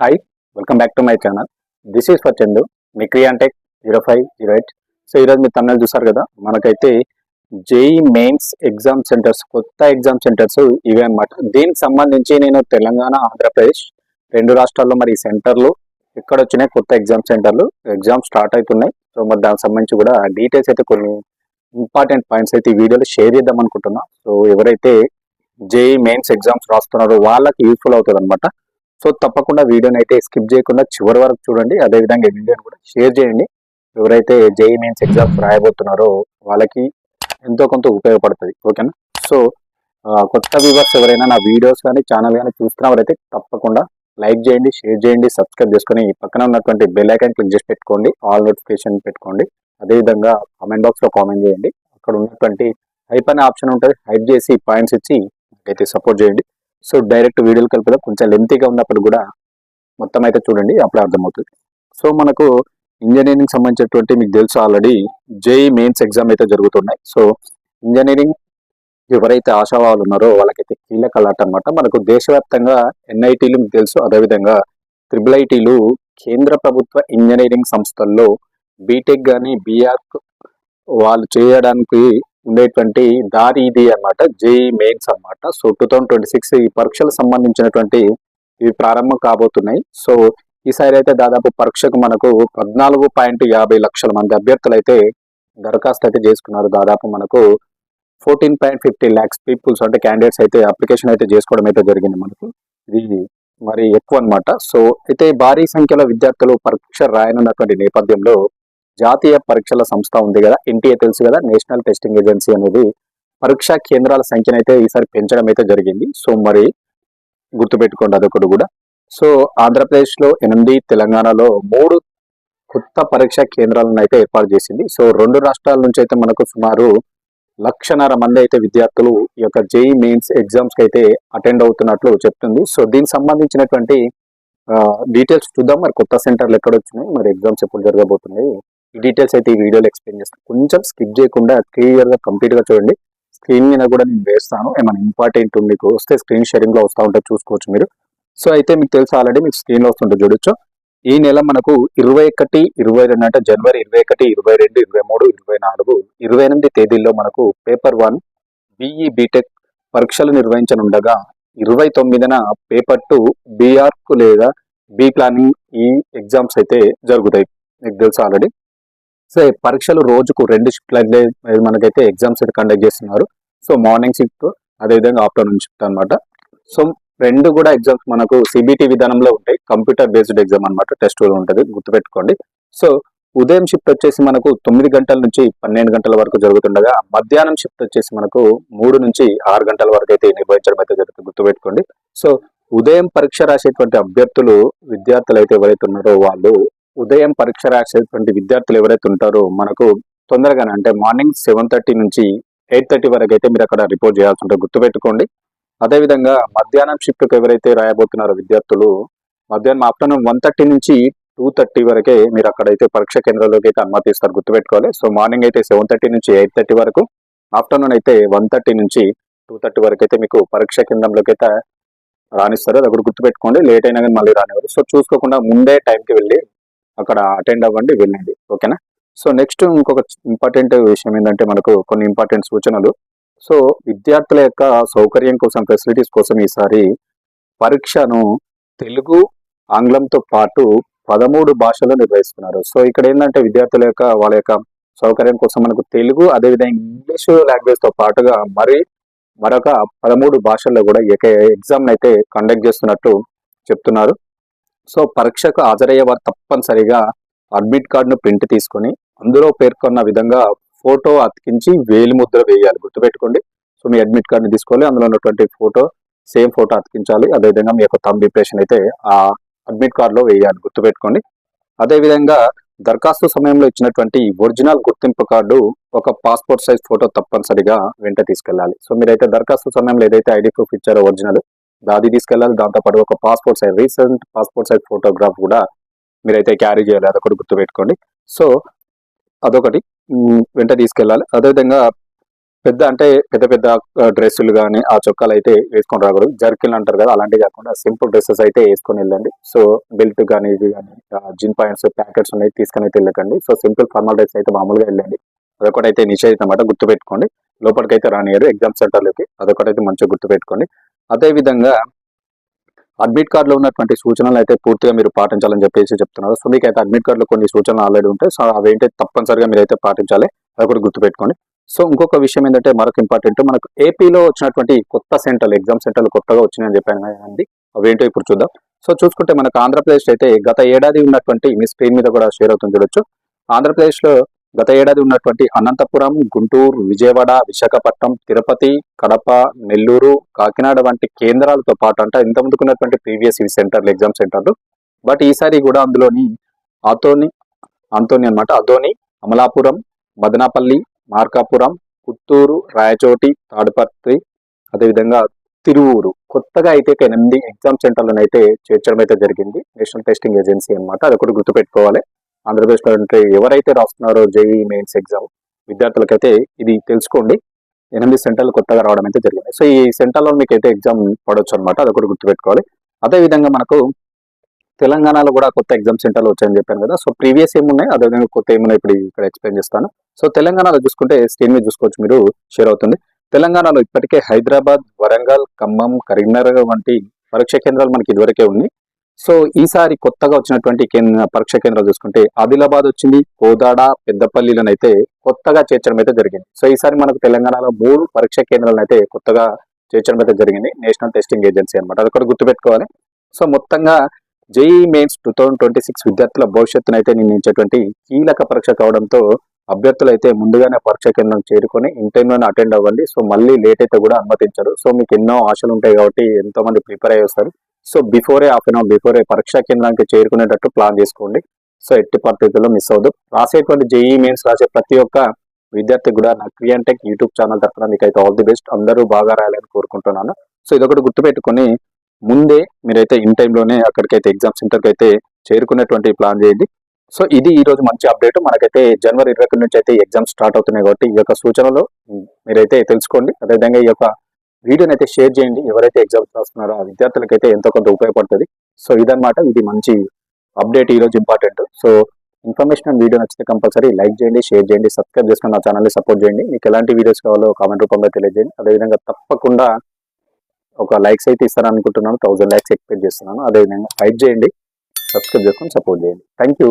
Hi welcome back to my channel this is for Chandu మిక్రియాంటెక్ zero five zero eight so ఈరోజు మీరు తమిళ చూసారు కదా? మనకైతే జేఈ మెయిన్స్ ఎగ్జామ్ సెంటర్స్ కొత్త exam centres ఇవే అనమాట దీనికి సంబంధించి నేను తెలంగాణ ఆంధ్రప్రదేశ్ రెండు రాష్ట్రాల్లో మరి ఈ సెంటర్లు ఎక్కడ వచ్చినాయి కొత్త ఎగ్జామ్ సెంటర్లు ఎగ్జామ్ స్టార్ట్ అవుతున్నాయి సో మరి దానికి సంబంధించి కూడా డీటెయిల్స్ అయితే కొన్ని ఇంపార్టెంట్ పాయింట్స్ అయితే ఈ వీడియోలో షేర్ చేద్దాం అనుకుంటున్నా. సో ఎవరైతే జేఈ మెయిన్స్ ఎగ్జామ్స్ రాస్తున్నారో వాళ్ళకి యూస్ఫుల్ అవుతుంది అనమాట సో తప్పకుండా వీడియోని అయితే స్కిప్ చేయకుండా చివరి వరకు చూడండి. అదేవిధంగా ఈ వీడియోని కూడా షేర్ చేయండి. ఎవరైతే జేఈ మెయిన్స్ ఎగ్జామ్స్ రాయబోతున్నారో వాళ్ళకి ఎంతో కొంత ఉపయోగపడుతుంది. ఓకేనా? సో కొత్త వ్యూవర్స్ ఎవరైనా నా వీడియోస్ కానీ ఛానల్ కానీ చూస్తున్నవారైతే తప్పకుండా లైక్ చేయండి షేర్ చేయండి సబ్స్క్రైబ్ చేసుకొని పక్కన ఉన్నటువంటి బెల్ ఐకాన్ క్లిక్ చేసి పెట్టుకోండి. ఆల్ నోటిఫికేషన్ పెట్టుకోండి. అదేవిధంగా కామెంట్ బాక్స్లో కామెంట్ చేయండి. అక్కడ ఉన్నటువంటి హైప్ అనే ఆప్షన్ ఉంటుంది. హైప్ చేసి పాయింట్స్ ఇచ్చి అయితే సపోర్ట్ చేయండి. సో డైరెక్ట్ వీడియోలు కలిపితే కొంచెం లెంతీగా ఉన్నప్పుడు కూడా మొత్తం అయితే చూడండి అప్పుడే అర్థమవుతుంది. సో మనకు ఇంజనీరింగ్ సంబంధించినటువంటి మీకు తెలుసు ఆల్రెడీ జేఈ మెయిన్స్ ఎగ్జామ్ అయితే జరుగుతున్నాయి. సో ఇంజనీరింగ్ ఎవరైతే ఆశావాళ్ళు ఉన్నారో వాళ్ళకైతే కీలక అలాట్ అనమాట మనకు దేశవ్యాప్తంగా ఎన్ఐటీలు మీకు తెలుసు. అదేవిధంగా త్రిబుల్ ఐటీలు కేంద్ర ప్రభుత్వ ఇంజనీరింగ్ సంస్థల్లో బీటెక్ కానీ బీఆర్ వాళ్ళు చేయడానికి ఉండేటువంటి దారి ఇది అన్నమాట జేఈ మెయిన్స్ అన్నమాట. So two thousand twenty six ఈ పరీక్షలకు సంబంధించినటువంటి ఇవి ప్రారంభం కాబోతున్నాయి. సో ఈసారి అయితే దాదాపు పరీక్షకు మనకు పద్నాలుగు పాయింట్ యాభై లక్షల మంది అభ్యర్థులు అయితే దరఖాస్తు అయితే చేసుకున్నారు. దాదాపు మనకు fourteen point fifty lakhs peoples అంటే క్యాండిడేట్స్ అయితే అప్లికేషన్ అయితే చేసుకోవడం అయితే జరిగింది మనకు. ఇది మరి ఎక్కువ అన్నమాట. సో అయితే భారీ సంఖ్యలో విద్యార్థులు పరీక్ష రాయనున్నటువంటి నేపథ్యంలో జాతీయ పరీక్షల సంస్థ ఉంది కదా ఎన్టీఏ తెలుసు కదా నేషనల్ టెస్టింగ్ ఏజెన్సీ అనేది పరీక్షా కేంద్రాల సంఖ్యను అయితే ఈసారి పెంచడం అయితే జరిగింది. సో మరి గుర్తుపెట్టుకోండి అదొకటి కూడా. సో ఆంధ్రప్రదేశ్లో ఎనిమిది తెలంగాణలో మూడు కొత్త పరీక్షా కేంద్రాలను అయితే ఏర్పాటు చేసింది. సో రెండు రాష్ట్రాల నుంచి అయితే మనకు సుమారు లక్షన్నర మంది అయితే విద్యార్థులు ఈ యొక్క జేఈ మెయిన్స్ ఎగ్జామ్స్కి అయితే అటెండ్ అవుతున్నట్లు చెప్తుంది. సో దీనికి సంబంధించినటువంటి డీటెయిల్స్ చూద్దాం. మరి కొత్త సెంటర్లు ఎక్కడ వచ్చినాయి? మరి ఎగ్జామ్స్ ఎప్పుడు జరగబోతున్నాయి? డీటెయిల్స్ అయితే ఈ వీడియోలో ఎక్స్ప్లెయిన్ చేస్తాను కొంచెం స్కిప్ చేయకుండా క్లియర్గా కంప్లీట్గా చూడండి. స్క్రీన్ మీద కూడా నేను వేస్తాను. ఏమైనా ఇంపార్టెంట్ మీకు వస్తే స్క్రీన్ షేరింగ్లో వస్తూ ఉంటే చూసుకోవచ్చు మీరు. సో అయితే మీకు తెలుసు ఆల్రెడీ మీకు స్క్రీన్లో వస్తుంటే చూడొచ్చు. ఈ నెల మనకు ఇరవై ఒకటి ఇరవై రెండు అంటే జనవరి ఇరవై ఒకటి ఇరవై రెండు ఇరవై మూడు ఇరవై నాలుగు ఇరవై ఎనిమిది తేదీల్లో మనకు పేపర్ వన్ బిఈ బీటెక్ పరీక్షలు నిర్వహించనుండగా ఇరవై తొమ్మిదిన పేపర్ టూ బీఆర్కు లేదా బి ప్లానింగ్ ఈ ఎగ్జామ్స్ అయితే జరుగుతాయి. మీకు తెలుసు ఆల్రెడీ. సో ఈ పరీక్షలు రోజుకు రెండు షిఫ్ట్లు మనకైతే ఎగ్జామ్స్ అయితే కండక్ట్ చేస్తున్నారు. సో మార్నింగ్ షిఫ్ట్ అదేవిధంగా ఆఫ్టర్నూన్ షిఫ్ట్ అనమాట సో రెండు కూడా ఎగ్జామ్స్ మనకు సిబిటి విధానంలో ఉంటాయి. కంప్యూటర్ బేస్డ్ ఎగ్జామ్ అన్నమాట. టెస్ట్ ఉంటుంది. గుర్తుపెట్టుకోండి. సో ఉదయం షిఫ్ట్ వచ్చేసి మనకు తొమ్మిది గంటల నుంచి పన్నెండు గంటల వరకు జరుగుతుండగా మధ్యాహ్నం షిఫ్ట్ వచ్చేసి మనకు మూడు నుంచి ఆరు గంటల వరకు అయితే నిర్వహించడం అయితే జరుగుతుంది. గుర్తుపెట్టుకోండి. సో ఉదయం పరీక్ష రాసేటువంటి అభ్యర్థులు విద్యార్థులు అయితే ఎవరైతే ఉన్నారో వాళ్ళు ఉదయం పరీక్ష రాసేటువంటి విద్యార్థులు ఎవరైతే ఉంటారో మనకు తొందరగానే అంటే మార్నింగ్ సెవెన్ థర్టీ నుంచి ఎయిట్ థర్టీ వరకు అయితే మీరు అక్కడ రిపోర్ట్ చేయాల్సి ఉంటుంది. గుర్తుపెట్టుకోండి. అదేవిధంగా మధ్యాహ్నం షిఫ్ట్కి ఎవరైతే రాయబోతున్నారో విద్యార్థులు మధ్యాహ్నం ఆఫ్టర్నూన్ వన్ థర్టీ నుంచి టూ థర్టీ వరకే మీరు అక్కడైతే పరీక్ష కేంద్రంలోకి అయితే అనుమతిస్తారు. గుర్తుపెట్టుకోవాలి. సో మార్నింగ్ అయితే సెవెన్ థర్టీ నుంచి ఎయిట్ థర్టీ వరకు ఆఫ్టర్నూన్ అయితే వన్ థర్టీ నుంచి టూ థర్టీ వరకు అయితే మీకు పరీక్ష కేంద్రంలోకి అయితే రాణిస్తారు అది ఒకటి గుర్తుపెట్టుకోండి. లేట్ అయినా కానీ మళ్ళీ రానివ్వరు. సో చూసుకోకుండా ముందే టైంకి వెళ్ళి అక్కడ అటెండ్ అవ్వండి వెళ్ళండి. ఓకేనా? సో నెక్స్ట్ ఇంకొక ఇంపార్టెంట్ విషయం ఏంటంటే మనకు కొన్ని ఇంపార్టెంట్ సూచనలు. సో విద్యార్థుల యొక్క సౌకర్యం కోసం ఫెసిలిటీస్ కోసం ఈసారి పరీక్షను తెలుగు ఆంగ్లంతో పాటు పదమూడు భాషల్లో నిర్వహిస్తున్నారు. సో ఇక్కడ ఏంటంటే విద్యార్థుల యొక్క వాళ్ళ యొక్క సౌకర్యం కోసం మనకు తెలుగు అదేవిధంగా ఇంగ్లీష్ లాంగ్వేజ్తో పాటుగా మరి మరొక పదమూడు భాషల్లో కూడా ఏక ఎగ్జామ్ అయితే కండక్ట్ చేస్తున్నట్టు చెప్తున్నారు. సో పరీక్షకు హాజరయ్యే వారు తప్పనిసరిగా అడ్మిట్ కార్డును ప్రింట్ తీసుకొని అందులో పేర్కొన్న విధంగా ఫోటో అతికించి వేలి ముద్ర వేయాలి. గుర్తుపెట్టుకోండి. సో మీ అడ్మిట్ కార్డుని తీసుకోవాలి. అందులో ఉన్నటువంటి ఫోటో సేమ్ ఫోటో అతికించాలి. అదేవిధంగా మీ యొక్క థంబ్ ఇంప్రెషన్ అయితే ఆ అడ్మిట్ కార్డులో వేయాలి. గుర్తుపెట్టుకోండి. అదేవిధంగా దరఖాస్తు సమయంలో ఇచ్చినటువంటి ఒరిజినల్ గుర్తింపు కార్డు ఒక పాస్పోర్ట్ సైజ్ ఫోటో తప్పనిసరిగా వెంట తీసుకెళ్ళాలి. సో మీరైతే దరఖాస్తు సమయంలో ఏదైతే ఐడి ప్రూఫ్ ఇచ్చారో ఒరిజినల్ అది తీసుకెళ్ళాలి దాంతోపాటు ఒక passport size recent passport size photograph కూడా మీరైతే క్యారీ చేయాలి అదొకటి గుర్తుపెట్టుకోండి. సో అదొకటి. వెంట తీసుకెళ్ళాలి. అదేవిధంగా పెద్ద అంటే పెద్ద పెద్ద డ్రెస్సులు కానీ ఆ చొక్కాలు అయితే వేసుకొని రాకూడదు. జర్కిల్ అంటారు కదా అలాంటివి కాకుండా సింపుల్ డ్రెస్సెస్ అయితే వేసుకొని వెళ్ళండి. సో బెల్ట్ కానీ ఇవి కానీ జిన్ పాయింట్స్ ప్యాకెట్స్ ఉన్నాయి తీసుకొని అయితే వెళ్ళకండి. సో సింపుల్ ఫార్మల్ డ్రెస్ అయితే మామూలుగా వెళ్ళండి. అదొకటి అయితే నిషేధం అన్నమాట గుర్తుపెట్టుకోండి. లోపలికి అయితే రానియరు ఎగ్జామ్ సెంటర్లోకి అదొకటి అయితే మంచిగా గుర్తుపెట్టుకోండి. అదేవిధంగా అడ్మిట్ కార్డులో ఉన్నటువంటి సూచనలు అయితే పూర్తిగా మీరు పాటించాలని చెప్పేసి చెప్తున్నారు. సో మీకు అయితే అడ్మిట్ కార్డులో కొన్ని సూచనలు ఆల్రెడీ ఉంటాయి సో అవేంటే తప్పనిసరిగా మీరు అయితే పాటించాలి అది కూడా గుర్తుపెట్టుకోండి. సో ఇంకొక విషయం ఏంటంటే మరొక ఇంపార్టెంట్ మనకు ఏపీలో వచ్చినటువంటి కొత్త సెంటర్లు ఎగ్జామ్ సెంటర్లు కొత్తగా వచ్చినాయని చెప్పాను అండి అవేంటో ఇప్పుడు చూద్దాం. సో చూసుకుంటే మనకు ఆంధ్రప్రదేశ్ అయితే గత ఏడాది ఉన్నటువంటి మీ స్క్రీన్ మీద కూడా షేర్ అవుతుంది చూడొచ్చు. ఆంధ్రప్రదేశ్లో గత ఏడాది ఉన్నటువంటి అనంతపురం గుంటూరు విజయవాడ విశాఖపట్నం తిరుపతి కడప నెల్లూరు కాకినాడ వంటి కేంద్రాలతో పాటు అంటే ఇంతకుముందుకు ఉన్నటువంటి ప్రీవియస్ ఇవి సెంటర్లు ఎగ్జామ్ సెంటర్లు. బట్ ఈసారి కూడా అందులోని ఆతోని అంతోని అన్నమాట అదోని అమలాపురం మదనాపల్లి మార్కాపురం పుత్తూరు రాయచోటి తాడుపత్రి అదేవిధంగా తిరువూరు. కొత్తగా అయితే ఎనిమిది ఎగ్జామ్ సెంటర్లను అయితే చేర్చడం అయితే జరిగింది. నేషనల్ టెస్టింగ్ ఏజెన్సీ అనమాట అది ఒకటి గుర్తుపెట్టుకోవాలి. ఆంధ్రప్రదేశ్లో అంటే ఎవరైతే రాస్తున్నారో జేఈ మెయిన్స్ ఎగ్జామ్ విద్యార్థులకైతే ఇది తెలుసుకోండి. ఎనిమిది సెంటర్లు కొత్తగా రావడం అయితే జరిగింది. సో ఈ సెంటర్లో మీకు అయితే ఎగ్జామ్ పడవచ్చు అనమాట అది ఒకటి గుర్తుపెట్టుకోవాలి. అదే విధంగా మనకు తెలంగాణలో కూడా కొత్త ఎగ్జామ్ సెంటర్లు వచ్చాయని చెప్పాను కదా. సో ప్రీవియస్ ఏమున్నాయి అదేవిధంగా కొత్త ఏమున్నాయి? ఇప్పుడు ఇక్కడ ఎక్స్ప్లెయిన్ చేస్తాను. సో తెలంగాణలో చూసుకుంటే స్క్రీన్ మీద చూసుకోవచ్చు మీరు షేర్ అవుతుంది. తెలంగాణలో ఇప్పటికే హైదరాబాద్ వరంగల్ ఖమ్మం కరీంనగర్ వంటి పరీక్ష కేంద్రాలు మనకి ఇదివరకే ఉన్నాయి. సో ఈసారి కొత్తగా వచ్చినటువంటి కేంద్ర పరీక్ష కేంద్రాలు చూసుకుంటే ఆదిలాబాద్ వచ్చింది కోదాడ పెద్దపల్లిలను అయితే కొత్తగా చేర్చడం అయితే జరిగింది. సో ఈసారి మనకు తెలంగాణలో మూడు పరీక్ష కేంద్రాలను అయితే కొత్తగా చేర్చడం అయితే జరిగింది నేషనల్ టెస్టింగ్ ఏజెన్సీ అనమాట అదొకటి గుర్తుపెట్టుకోవాలి. సో మొత్తంగా JEE mains two thousand twenty six విద్యార్థుల భవిష్యత్తును అయితే నిర్ణయించేటువంటి కీలక పరీక్ష కావడంతో అభ్యర్థులు అయితే ముందుగానే పరీక్ష కేంద్రం చేరుకొని ఇంటర్వ్యూని అటెండ్ అవ్వండి. సో మళ్ళీ లేట్ అయితే కూడా అనుమతించరు. సో మీకు ఎన్నో ఆశలు ఉంటాయి కాబట్టి ఎంతో మంది ప్రిపేర్ అయ్యి వస్తారు. So before half an hour before పరీక్షా కేంద్రానికి చేరుకునేటట్టు ప్లాన్ చేసుకోండి. సో ఎట్టి పరిస్థితుల్లో మిస్ అవ్వదు. రాసేటువంటి జేఈ మెయిన్స్ రాసే ప్రతి ఒక్క విద్యార్థి కూడా నా క్రియాన్ టెక్ యూట్యూబ్ ఛానల్ తరఫున మీకు అయితే ఆల్ ది బెస్ట్ అందరూ బాగా రాయాలని కోరుకుంటున్నాను. సో ఇదొకటి గుర్తుపెట్టుకుని ముందే మీరైతే ఇన్ టైంలోనే అక్కడికైతే ఎగ్జామ్ సెంటర్కి అయితే చేరుకునేటువంటి ప్లాన్ చేయండి. సో ఇది ఈ రోజు మంచి అప్డేట్ మనకైతే జనవరి ఇరవై నుంచి అయితే ఎగ్జామ్స్ స్టార్ట్ అవుతున్నాయి కాబట్టి ఈ యొక్క సూచనలు మీరైతే తెలుసుకోండి. అదేవిధంగా ఈ యొక్క వీడియోని అయితే షేర్ చేయండి. ఎవరైతే ఎగ్జామ్స్ రాస్తున్నారో ఆ విద్యార్థులకైతే ఎంతో కొంత ఉపయోగపడుతుంది. సో ఇదనమాట ఇది మంచి అప్డేట్ ఈ రోజు ఇంపార్టెంట్ సో ఇన్ఫర్మేషన్ వీడియో నచ్చితే కంపల్సరీ లైక్ చేయండి షేర్ చేయండి సబ్స్క్రైబ్ చేసుకుని నా ఛానల్ని సపోర్ట్ చేయండి. మీకు ఎలాంటి వీడియోస్ కావాలో కామెంట్ రూపంలో తెలియజేయండి. అదేవిధంగా తప్పకుండా ఒక లైక్స్ అయితే ఇస్తారని అనుకుంటున్నాను థౌసండ్ లైక్స్ ఎక్స్పెక్ట్ చేస్తున్నాను. అదేవిధంగా ఫైట్ చేయండి. సబ్స్క్రైబ్ చేసుకొని సపోర్ట్ చేయండి. Thank you